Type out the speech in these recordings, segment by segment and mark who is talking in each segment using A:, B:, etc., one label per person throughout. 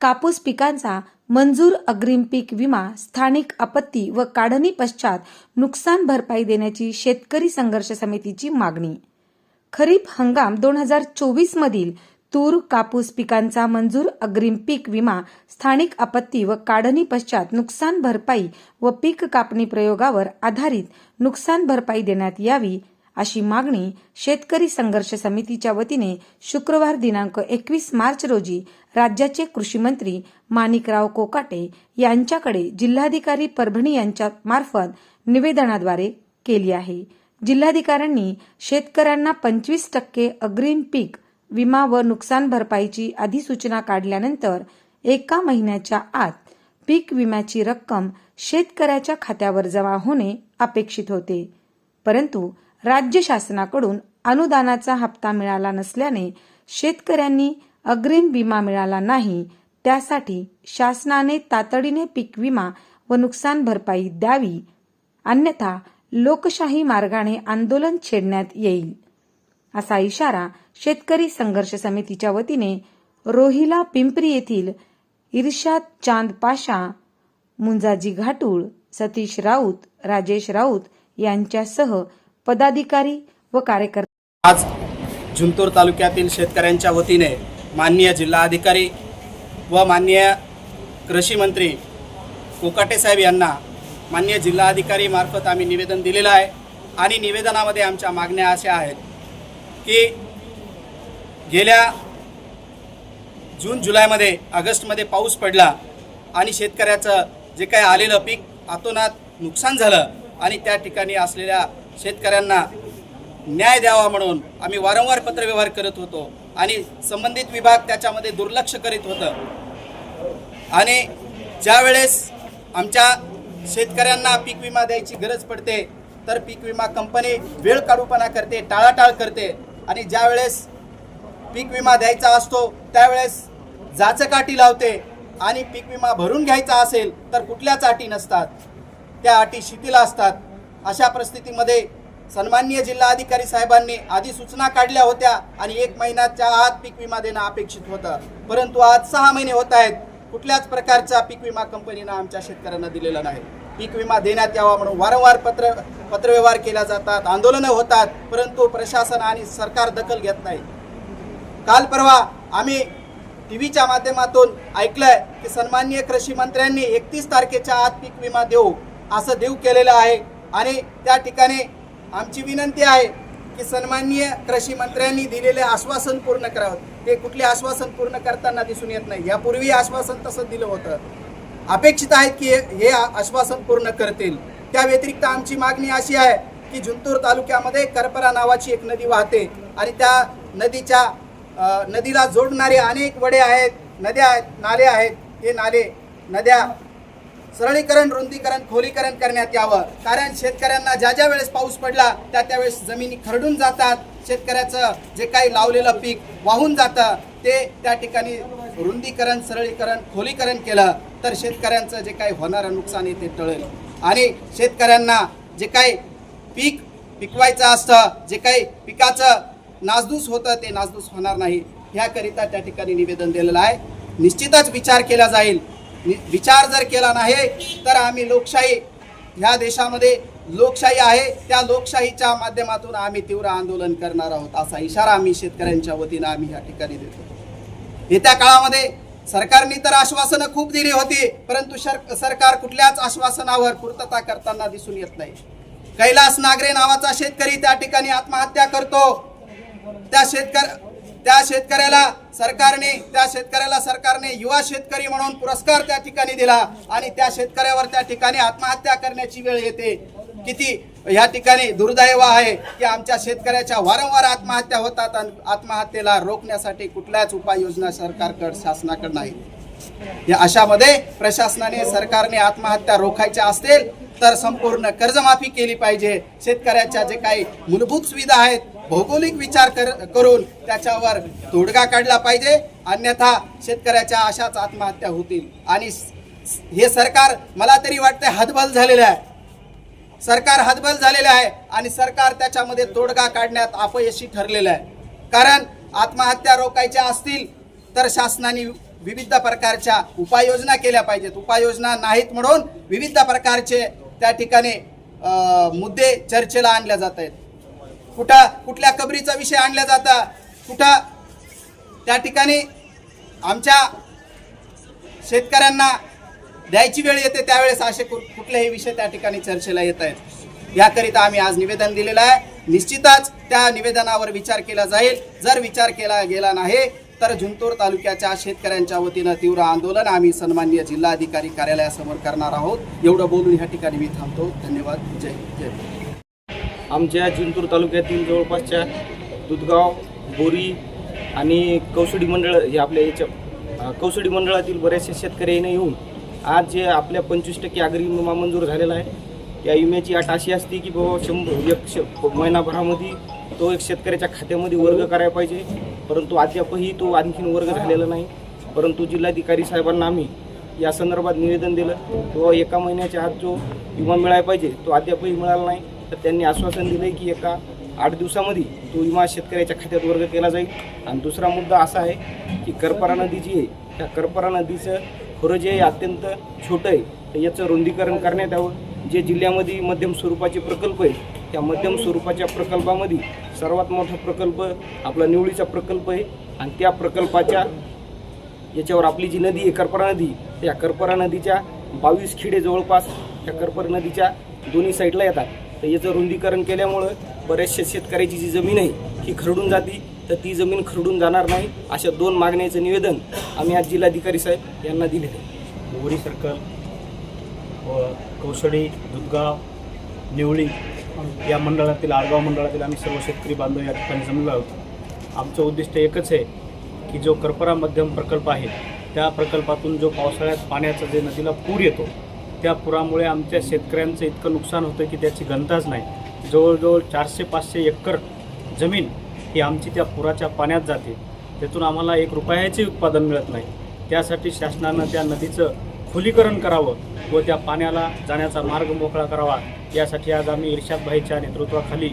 A: कापूस पिकांचा मंजूर अग्रिम पीक विमा स्थानिक आपत्ती व काढणी पश्चात नुकसान भरपाई देण्याची शेतकरी संघर्ष समितीची मागणी. खरीप हंगाम दोन हजार चोवीस मधील तूर कापूस पिकांचा मंजूर अग्रिम पीक विमा स्थानिक आपत्ती व काढणी पश्चात नुकसान भरपाई व पीक कापणी प्रयोगावर आधारित नुकसान भरपाई देण्यात यावी अशी मागणी शेतकरी संघर्ष समितीच्या वतीने शुक्रवार दिनांक एकवीस मार्च रोजी राज्याचे कृषी मंत्री माणिकराव कोकाटे यांच्याकडे जिल्हाधिकारी परभणी यांच्या मार्फत निवेदनाद्वारे केली आहे. जिल्हाधिकाऱ्यांनी शेतकऱ्यांना पंचवीस टक्के अग्रिम पीक विमा व नुकसान भरपाईची अधिसूचना काढल्यानंतर एका महिन्याच्या आत पीक विम्याची रक्कम शेतकऱ्याच्या खात्यावर जमा होणे अपेक्षित होते. परंतु राज्य शासनाकडून अनुदानाचा हप्ता मिळाला नसल्याने शेतकऱ्यांनी अग्रिम विमा मिळाला नाही. त्यासाठी शासनाने तातडीने पीक विमा व नुकसान भरपाई द्यावी. अन्यथा लोकशाही मार्गाने आंदोलन छेडण्यात येईल. असा इशारा शेतकरी संघर्ष समितीच्या वतीने रोहिला पिंपरी येथील इर्शाद चांद पाशा मुंजाजी घाटूळ सतीश राऊत राजेश राऊत यांच्यासह पदाधिकारी व कार्यकर्ते.
B: आज जिंतूर तालुक्यातील शेतकऱ्यांच्या वतीने माननीय जिल्हाधिकारी व माननीय कृषी मंत्री कोकाटे साहेब यांना माननीय जिल्हाधिकारी मार्फत आम्ही निवेदन दिलेलं आहे आणि निवेदनामध्ये आमच्या मागण्या अशा आहेत की गेल्या जून जुलैमध्ये ऑगस्टमध्ये पाऊस पडला आणि शेतकऱ्याचं जे काही आलेलं पीक आतोनात नुकसान झालं आणि त्या ठिकाणी असलेल्या शेतकऱ्यांना न्याय द्यावा म्हणून आम्ही वारंवार पत्रव्यवहार करत होतो आणि संबंधित विभाग त्याच्यामध्ये दुर्लक्ष करीत होतं. आणि ज्यावेळेस आमच्या शेतकऱ्यांना पीक विमा द्यायची गरज पडते तर पीक विमा कंपनी वेळ काढूपणा करते टाळाटाळ करते. आणि ज्यावेळेस पीक विमा द्यायचा असतो त्यावेळेस जाचकाठी लावते आणि पीक विमा भरून घ्यायचा असेल तर कुठल्याच अटी नसतात. त्या अटी शिथिल असतात. अशा परिस्थितीमध्ये सन्माननीय जिल्हाधिकारी साहेबांनी आधी सूचना काढल्या होत्या आणि एक महिन्याच्या आत पीक विमा देणं अपेक्षित होतं. परंतु आज सहा महिने होत आहेत. कुठल्याच प्रकारचा पीक विमा कंपनीनं आमच्या शेतकऱ्यांना दिलेला नाही. पीक विमा देण्यात यावा म्हणून वारंवार पत्र पत्रव्यवहार केल्या जातात आंदोलनं होतात परंतु प्रशासन आणि सरकार दखल घेत नाही. काल परवा आम्ही टी व्हीच्या माध्यमातून ऐकलंय की सन्माननीय कृषी मंत्र्यांनी एकतीस तारखेच्या आत पीक विमा देऊ असं देऊ केलेलं आहे. आणि त्या ठिकाणी आमची विनंती आहे की सन्माननीय कृषी मंत्र्यांनी दिलेले आश्वासन पूर्ण करावं. ते कुठले आश्वासन पूर्ण करताना दिसून येत नाही. यापूर्वी आश्वासन तसं दिलं होतं. अपेक्षित आहेत की हे- आश्वासन पूर्ण करतील. त्या व्यतिरिक्त आमची मागणी अशी आहे की जुंतूर तालुक्यामध्ये करपरा नावाची एक नदी वाहते आणि त्या नदीच्या नदीला जोडणारे अनेक वडे आहेत नद्या आहेत नाले आहेत. हे नाले नद्या सरळीकरण रुंदीकरण खोलीकरण करण्यात यावं. कारण शेतकऱ्यांना ज्या ज्या वेळेस पाऊस पडला त्या त्यावेळेस जमिनी खरडून जातात. शेतकऱ्याचं जे काही लावलेलं पीक वाहून जातं ते त्या ठिकाणी रुंदीकरण सरळीकरण खोलीकरण केलं तर शेतकऱ्यांचं जे काही होणारं नुकसान आहे ते टळेल. आणि शेतकऱ्यांना जे काही पीक पिकवायचं असतं जे काही पिकाचं नासधूस होतं ते नासधूस होणार नाही. ह्याकरिता त्या ठिकाणी निवेदन दिलेलं आहे. निश्चितच विचार केला जाईल. विचार जर केला नाही तर आम्ही लोकशाही ह्या देशामध्ये लोकशाही आहे. त्या लोकशाहीच्या माध्यमातून आम्ही तीव्र आंदोलन करणार आहोत असा इशारा आम्ही शेतकऱ्यांच्या वतीनं आम्ही या ठिकाणी देतो. येत्या काळामध्ये सरकारने तर आश्वासनं खूप दिली होती परंतु शर- सरकार कुठल्याच आश्वासनावर पूर्तता करताना दिसून येत नाही. कैलास नागरे नावाचा शेतकरी त्या ठिकाणी आत्महत्या करतो. त्या शेतकर त्या शेतकऱ्याला सरकारने त्या शेतकऱ्याला सरकारने युवा शेतकरी म्हणून पुरस्कार त्या ठिकाणी दिला आणि त्या शेतकऱ्यावर त्या ठिकाणी आत्महत्या करण्याची वेळ येते. किती या ठिकाणी दुर्दैव आहे की आमच्या शेतकऱ्याच्या वारंवार आत्महत्या होतात आणि आत्महत्येला रोखण्यासाठी कुठल्याच उपाययोजना सरकारकड शासनाकडे नाही या अशामध्ये प्रशासनाने सरकारने आत्महत्या रोखायच्या असतील तर संपूर्ण कर्जमाफी केली पाहिजे. शेतकऱ्याच्या जे काही मूलभूत सुविधा आहेत भौगोलिक विचार कर करून त्याच्यावर तोडगा काढला पाहिजे. अन्यथा शेतकऱ्याच्या अशाच आत्महत्या होतील. आणि हे सरकार मला तरी वाटतं हतबल झालेलं आहे. सरकार हतबल झालेलं आहे आणि सरकार त्याच्यामध्ये तोडगा काढण्यात अपयशी ठरलेलं आहे. कारण आत्महत्या रोखायच्या असतील तर शासनाने विविध प्रकारच्या उपाययोजना केल्या पाहिजेत. उपाययोजना नाहीत म्हणून विविध प्रकारचे त्या ठिकाणी मुद्दे चर्चेला आणल्या जात आहेत. कुठं कुठल्या कबरीचा विषय आणला जाता कुठं त्या ठिकाणी आमच्या शेतकऱ्यांना द्यायची वेळ येते त्यावेळेस असे कु- कुठलेही विषय त्या ठिकाणी चर्चेला येत आहेत. याकरिता आम्ही आज निवेदन दिलेलं आहे. निश्चितच त्या निवेदनावर विचार केला जाईल. जर विचार केला गेला नाही तर जिंतूर तालुक्याच्या शेतकऱ्यांच्या वतीनं तीव्र आंदोलन. आम्ही सन्मान्य जिल्हाधिकारी कार्यालयासमोर करणार आहोत. एवढं बोलून ह्या ठिकाणी मी थांबतो. धन्यवाद. जय जय
C: आमच्या जिंतूर तालुक्यातील जवळपासच्या दुधगाव बोरी आणि कौसडी मंडळ हे आपल्या याच्या अ, कौसडी मंडळातील बरेचसे शेतकरी येऊन आज जे आपल्या पंचवीस टक्के अग्री विमा मंजूर झालेला आहे त्या विम्याची अट अशी असते की बाबा शंभर एक श महिनाभरामध्ये तो एक शेतकऱ्याच्या खात्यामध्ये वर्ग करायला पाहिजे. परंतु अद्यापही तो आणखीन वर्ग झालेला नाही. परंतु जिल्हाधिकारी साहेबांना आम्ही या संदर्भात निवेदन दिलं तो एका महिन्याच्या आत जो विमा मिळायला पाहिजे तो अद्यापही मिळाला नाही. तर त्यांनी आश्वासन दिलं की एका आठ दिवसामध्ये तो विमा शेतकऱ्याच्या खात्यात वर्ग केला जाईल. आणि दुसरा मुद्दा असा आहे की करपरा नदी जी आहे त्या करपरा नदीचं खोरं जे आहे अत्यंत छोटं आहे तर याचं रुंदीकरण करण्यात यावं. जे जिल्ह्यामध्ये मध्यम स्वरूपाचे प्रकल्प आहे त्या मध्यम स्वरूपाच्या प्रकल्पामध्ये सर्वात मोठा प्रकल्प आपला निवळीचा प्रकल्प आहे. आणि त्या प्रकल्पाच्या याच्यावर आपली जी नदी आहे करपरा नदी त्या करपरा नदीच्या बावीस खिडे जवळपास त्या करपरा नदीच्या दोन्ही साईडला येतात. तर याचं रुंदीकरण केल्यामुळं बऱ्याचशा शेतकऱ्याची जी जमीन आहे ही खरडून जाती. तर ती जमीन खरडून जाणार नाही अशा दोन मागण्याचं निवेदन आम्ही आज जिल्हाधिकारी साहेब यांना दिले आहे.
D: सर्कल व कौसडी दुधगाव निवळी या मंडळातील आडगाव मंडळातील आम्ही सर्व शेतकरी बांधव या ठिकाणी जमलो आहोत. आमचं उद्दिष्ट एकच आहे की जो करपरा मध्यम प्रकल्प आहे त्या प्रकल्पातून जो पावसाळ्यात पाण्याचा जे नदीला पूर येतो त्या पुरामुळे आमच्या शेतकऱ्यांचं इतकं नुकसान होतं की त्याची गणताच नाही. जवळजवळ चारशे पाचशे एकर जमीन ही आमची त्या पुराच्या पाण्यात जाते. त्यातून आम्हाला एक रुपयाचे उत्पादन मिळत नाही. त्यासाठी शासनानं त्या नदीचं खुलीकरण करावं व त्या पाण्याला जाण्याचा मार्ग मोकळा करावा. यासाठी आज आम्ही इर्शादभाईच्या नेतृत्वाखाली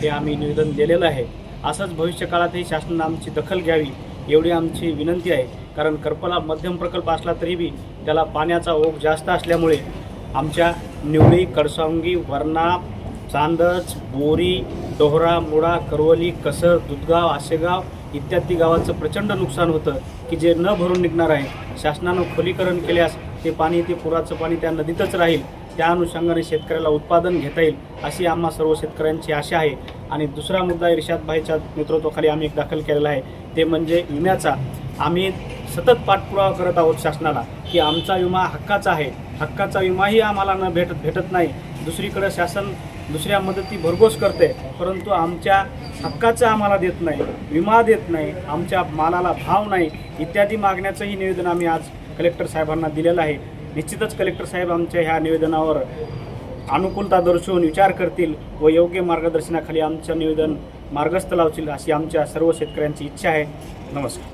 D: हे आम्ही निवेदन दिलेलं आहे. असंच भविष्य काळातही शासनानं आमची दखल घ्यावी एवढी आमची विनंती आहे. कारण करपला मध्यम प्रकल्प असला तरी बी त्याला पाण्याचा ओघ जास्त असल्यामुळे आमच्या निवळी कडसावंगी वरणा चांदच बोरी डोहरा मुळा करवली कसर दुधगाव आशेगाव इत्यादी गावाचं प्रचंड नुकसान होतं की जे न भरून निघणार आहे. शासनानं खोलीकरण केल्यास ते पाणी ते पुराचं पाणी त्या नदीतच राहील. त्या अनुषंगाने शेतकऱ्याला उत्पादन घेता येईल अशी आम्हा सर्व शेतकऱ्यांची आशा आहे. आणि दुसरा मुद्दा इर्षादभाईच्या नेतृत्वाखाली आम्ही एक दाखल केलेला आहे. ते म्हणजे विम्याचा. आम्ही सतत पाठपुरावा करत आहोत शासनाला की आमचा विमा हक्काचा आहे. हक्काचा विमाही आम्हाला न भेटत भेटत नाही. दुसरीकडे शासन दुसऱ्या मदती भरघोस करते परंतु आमच्या हक्काचं आम्हाला देत नाही विमा देत नाही आमच्या मालाला भाव नाही इत्यादी मागण्याचंही निवेदन आम्ही आज कलेक्टर साहेबांना दिलेलं आहे. निश्चितच कलेक्टर साहेब आमच्या ह्या निवेदनावर अनुकूलता दर्शवून विचार करतील व योग्य मार्गदर्शनाखाली आमचं निवेदन मार्गस्थ लावतील अशी आमच्या सर्व शेतकऱ्यांची इच्छा आहे. नमस्कार.